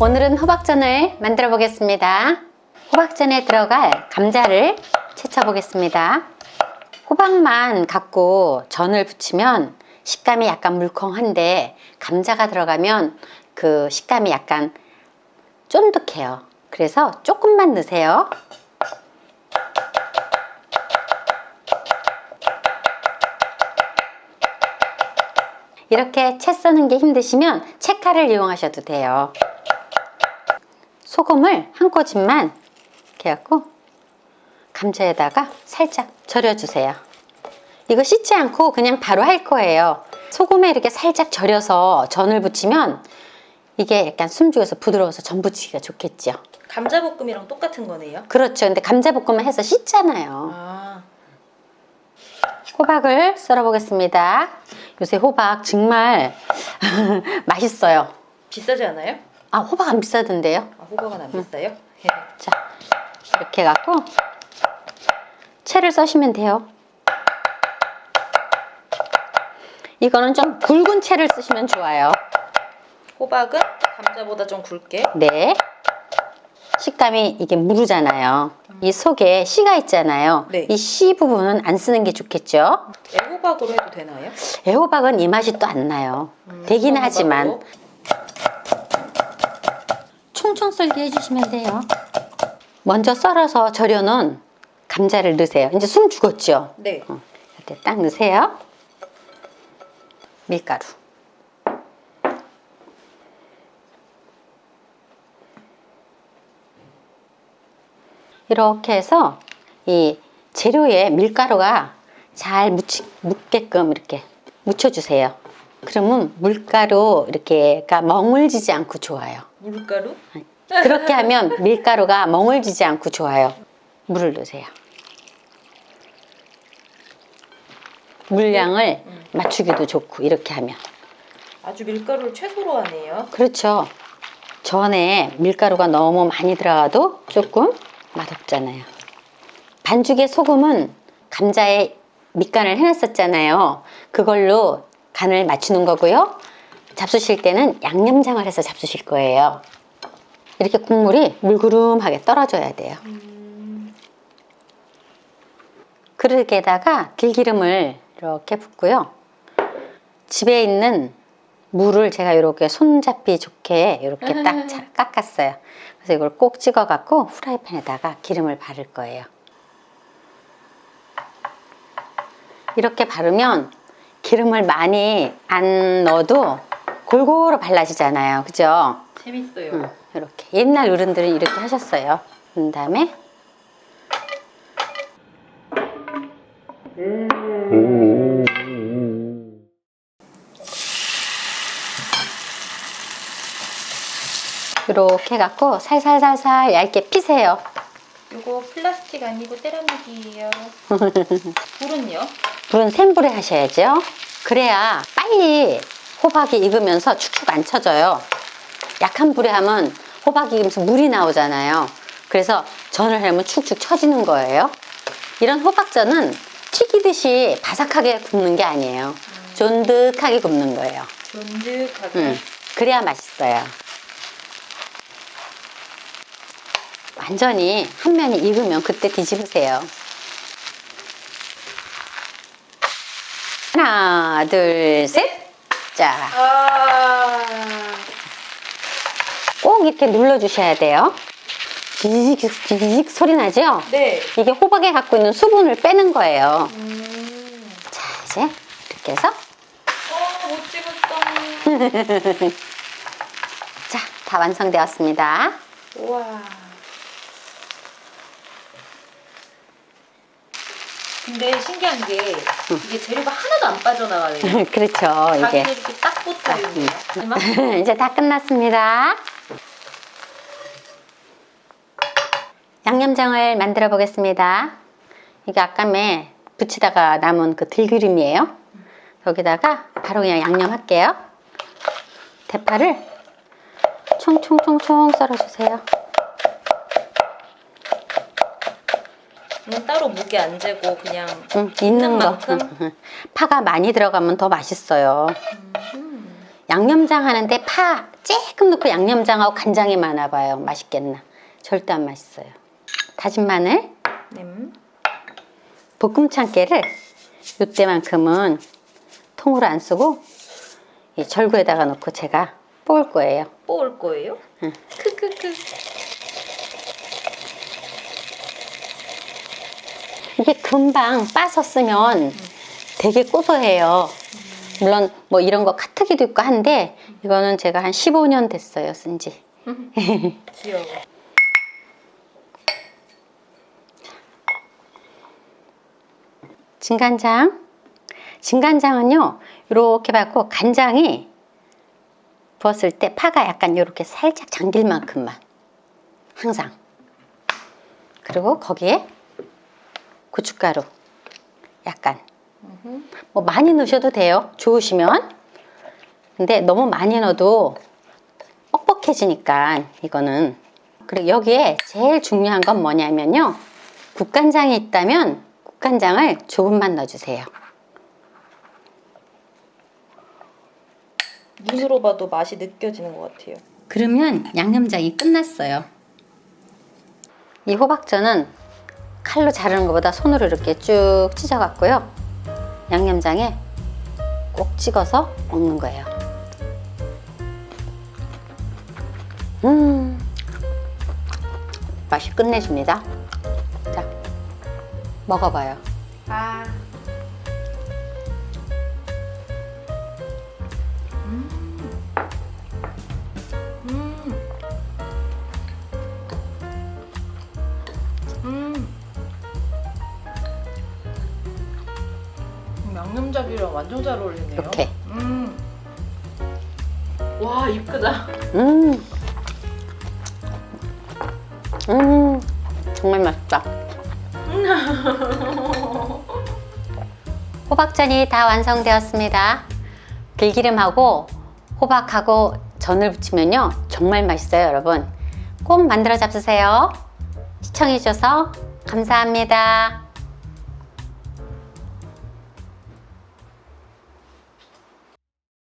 오늘은 호박전을 만들어 보겠습니다. 호박전에 들어갈 감자를 채쳐 보겠습니다. 호박만 갖고 전을 부치면 식감이 약간 물컹한데 감자가 들어가면 그 식감이 약간 쫀득해요. 그래서 조금만 넣으세요. 이렇게 채 써는 게 힘드시면 채칼을 이용하셔도 돼요. 소금을 한 꼬집만 이렇게 해갖고 감자에다가 살짝 절여주세요. 이거 씻지 않고 그냥 바로 할 거예요. 소금에 이렇게 살짝 절여서 전을 부치면 이게 약간 숨죽여서 부드러워서 전 부치기가 좋겠죠. 감자볶음이랑 똑같은 거네요. 그렇죠. 근데 감자볶음을 해서 씻잖아요. 아, 호박을 썰어 보겠습니다. 요새 호박 정말 맛있어요. 비싸지 않아요? 아, 호박 안 비싸던데요? 아, 호박은 안 비싸요? 자, 이렇게 해갖고 채를 써시면 돼요. 이거는 좀 굵은 채를 쓰시면 좋아요. 호박은 감자보다 좀 굵게. 네. 식감이 이게 무르잖아요. 이 속에 씨가 있잖아요. 네. 이 씨 부분은 안 쓰는 게 좋겠죠. 애호박으로 해도 되나요? 애호박은 이 맛이 또 안 나요. 음, 되긴 호박으로. 하지만 총총 썰기 해주시면 돼요. 먼저 썰어서 절여놓은 감자를 넣으세요. 이제 숨 죽었죠? 네. 이렇게 딱 넣으세요. 밀가루. 이렇게 해서 이 재료에 밀가루가 잘 묻히, 묻게끔 이렇게 묻혀주세요. 그러면 물가루 이렇게가 멍을지지 않고 좋아요. 물가루? 그렇게 하면 밀가루가 멍을지지 않고 좋아요. 물을 넣으세요. 물량을 맞추기도 좋고 이렇게 하면 아주 밀가루를 최소로 하네요. 그렇죠. 전에 밀가루가 너무 많이 들어가도 조금 맛없잖아요. 반죽에 소금은 감자에 밑간을 해놨었잖아요. 그걸로 간을 맞추는 거고요. 잡수실 때는 양념장을 해서 잡수실 거예요. 이렇게 국물이 물구름하게 떨어져야 돼요. 그릇에다가 들기름을 이렇게 붓고요. 집에 있는 물을 제가 이렇게 손잡기 좋게 이렇게 딱 잘 깎았어요. 그래서 이걸 꼭 찍어 갖고 후라이팬에다가 기름을 바를 거예요. 이렇게 바르면 기름을 많이 안 넣어도 골고루 발라지잖아요. 그죠? 재밌어요. 응, 이렇게. 옛날 어른들은 이렇게 하셨어요. 그 다음에 이렇게 해갖고 살살살살 얇게 피세요. 이거 플라스틱 아니고 세라믹이에요. 불은요? 불은 센 불에 하셔야죠. 그래야 빨리 호박이 익으면서 축축 안 쳐져요. 약한 불에 하면 호박이 익으면서 물이 나오잖아요. 그래서 전을 하면 축축 처지는 거예요. 이런 호박전은 튀기듯이 바삭하게 굽는 게 아니에요. 쫀득하게 굽는 거예요. 쫀득하게. 음, 그래야 맛있어요. 완전히 한 면이 익으면 그때 뒤집으세요. 하나, 둘, 셋. 자, 아, 꼭 이렇게 눌러주셔야 돼요. 지직, 지직 소리 나죠? 네. 이게 호박에 갖고 있는 수분을 빼는 거예요. 음. 자, 이제 이렇게 해서 어, 못 찍었어. 자, 다 완성되었습니다. 우와. 근데 신기한 게 이게 재료가 하나도 안 빠져나가네요. 그렇죠, 이게. 이렇게 딱 붙어 있네요. 마지막 이제 다 끝났습니다. 양념장을 만들어 보겠습니다. 이게 아까에 부치다가 남은 그 들기름이에요. 여기다가 바로 그냥 양념할게요. 대파를 총총총총 썰어주세요. 그냥 따로 무게 안 재고 그냥 응, 있는 거. 만큼? 응, 응. 파가 많이 들어가면 더 맛있어요. 양념장 하는데 파 조금 넣고 양념장하고 간장이 많아 봐요. 맛있겠나? 절대 안 맛있어요. 다진 마늘, 네. 볶음 참깨를 이때만큼은 통으로 안 쓰고 이 절구에다가 넣고 제가 볶을 거예요. 뽑을 거예요? 응. 크크크. 이게 금방 빠서 쓰면 되게 고소해요. 물론 뭐 이런 거 카트기도 있고 한데 이거는 제가 한 15년 됐어요 쓴 지. 귀여워. 진간장. 진간장은요 이렇게 받고 간장이 부었을 때 파가 약간 이렇게 살짝 잠길 만큼만 항상. 그리고 거기에 고춧가루 약간 뭐 많이 넣으셔도 돼요. 좋으시면. 근데 너무 많이 넣어도 뻑뻑해지니까 이거는. 그리고 여기에 제일 중요한 건 뭐냐면요. 국간장이 있다면 국간장을 조금만 넣어주세요. 눈으로 봐도 맛이 느껴지는 것 같아요. 그러면 양념장이 끝났어요. 이 호박전은 칼로 자르는 것보다 손으로 이렇게 쭉 찢어갖고요. 양념장에 꼭 찍어서 먹는 거예요. 음, 맛이 끝내줍니다. 자, 먹어봐요. 아. 완전 잘 어울리네요. 이렇게. 음. 와 이쁘다. 음, 음, 정말 맛있다. 호박전이 다 완성되었습니다. 들기름하고 호박하고 전을 부치면요 정말 맛있어요 여러분 꼭 만들어 잡수세요 시청해 주셔서 감사합니다